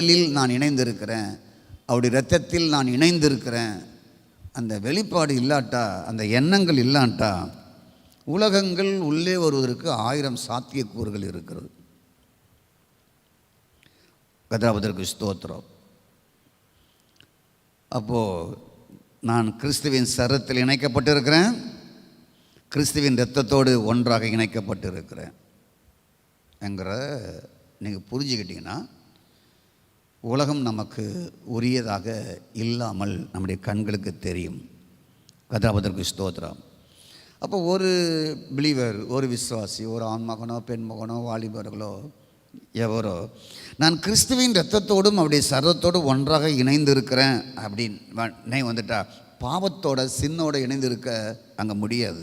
உடலில் நான் இணைந்திருக்கிறேன். அவருடைய இரத்தத்தில் நான் இணைந்திருக்கிறேன். அந்த வெளிப்பாடு இல்லாட்டா அந்த எண்ணங்கள் இல்லாட்டா உலகங்கள் உள்ளே வருவதற்கு ஆயிரம் சாத்தியக்கூறுகள் இருக்கிறது. கதாபதற்கு ஸ்தோத்திரம். அப்போது நான் கிறிஸ்துவின் சரத்தில் இணைக்கப்பட்டிருக்கிறேன். கிறிஸ்துவின் ரத்தத்தோடு ஒன்றாக இணைக்கப்பட்டிருக்கிறேன். என்கிற நீங்கள் புரிஞ்சுக்கிட்டீங்கன்னா உலகம் நமக்கு உரியதாக இல்லாமல் நம்முடைய கண்களுக்கு தெரியும். கதாபதற்கு ஸ்தோத்திரம். அப்போ ஒரு பிலீவர் ஒரு விஸ்வாசி ஒரு ஆண்மகனோ பெண்மகனோ வாலிபர்களோ எவரோ நான் கிறிஸ்துவின் ரத்தத்தோடும் அவருடைய சர்வத்தோடும் ஒன்றாக இணைந்திருக்கிறேன் அப்படின்னு நினை வந்துட்டா. பாவத்தோட சின்னோட இணைந்திருக்க அங்கே முடியாது.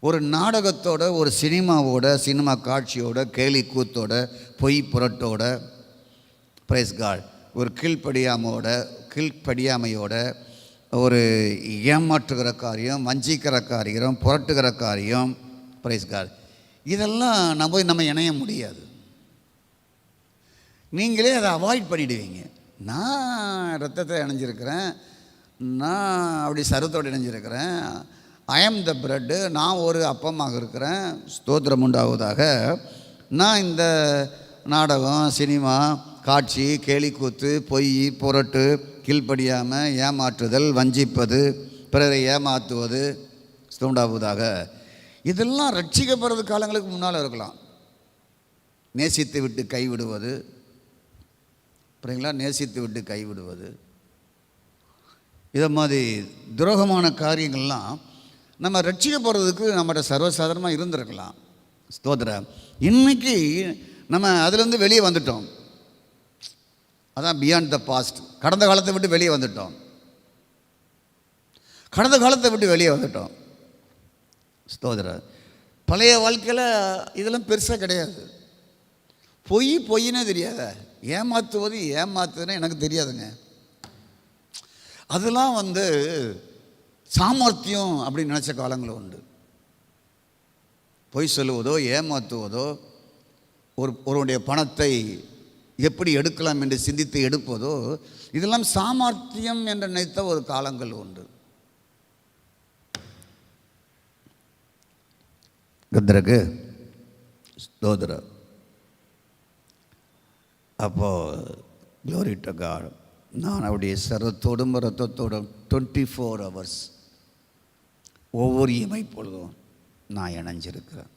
ஒரு நாடகத்தோட ஒரு சினிமாவோட சினிமா காட்சியோட கேலி கூத்தோட பொய் புரட்டோட பிரைஸ் கார்டு ஒரு கீழ்ப்படியாமையோட கீழ்ப்படியாமையோட ஒரு ஏமாற்றுகிற காரியம் வஞ்சிக்கிற காரியம் புரட்டுகிற காரியம் பிரைஸ் கார்டு இதெல்லாம் நம்ம நம்ம இணைய முடியாது. நீங்களே அதை அவாய்ட் பண்ணிடுவீங்க. நான் ரத்தத்தை இணைஞ்சிருக்கிறேன். நான் அப்படி சருத்தோடு இணைஞ்சிருக்கிறேன். ஐ த பிரெட்டு நான் ஒரு அப்பமாக இருக்கிறேன். ஸ்தோத்திரம் உண்டாவதாக. நான் இந்த நாடகம் சினிமா காட்சி கேலிக்கூத்து பொய் புரட்டு கீழ்ப்படியாமல் ஏமாற்றுதல் வஞ்சிப்பது பிறரை ஏமாற்றுவது உண்டாவதாக. இதெல்லாம் ரட்சிக்கப்படுறது காலங்களுக்கு முன்னால் இருக்கலாம். நேசித்து விட்டு கைவிடுவது. அப்புறங்களா நேசித்து விட்டு கைவிடுவது. இதை மாதிரி துரோகமான காரியங்கள்லாம் நம்ம ரட்சிக்கப்படுறதுக்கு நம்மகிட்ட சர்வசாதாரணமாக இருந்திருக்கலாம். ஸ்தோத்திர. இன்னைக்கு நம்ம அதுலேருந்து வெளியே வந்துட்டோம். அதான் பியாண்ட் த பாஸ்ட் கடந்த காலத்தை விட்டு வெளியே வந்துட்டோம். கடந்த காலத்தை விட்டு வெளியே வந்துட்டோம். ஸ்தோதிர பழைய வாழ்க்கையில் இதெல்லாம் பெருசாக கிடையாது. பொய் பொய்னே தெரியாத. ஏமாற்றுவது ஏமாத்துதுன்னு எனக்கு தெரியாதுங்க. அதெல்லாம் வந்து சாமர்த்தியம் அப்படின்னு நினச்ச காலங்களும் உண்டு. பொய் சொல்லுவதோ ஏமாற்றுவதோ ஒரு ஒருவனுடைய பணத்தை எப்படி எடுக்கலாம் என்று சிந்தித்து எடுப்பதோ இதெல்லாம் சாமர்த்தியம் என்று நினைத்த ஒரு காலங்கள் உண்டு. கத்ரகு ஸ்தோதர அப்போது க்ளோரி டு காட் நான் அவருடைய சரத்தோடும் ரத்தத்தோடும் டுவெண்ட்டி ஃபோர் ஹவர்ஸ் ஒவ்வொரு இமை பொழுதும் நான் இணைஞ்சிருக்கிறேன்.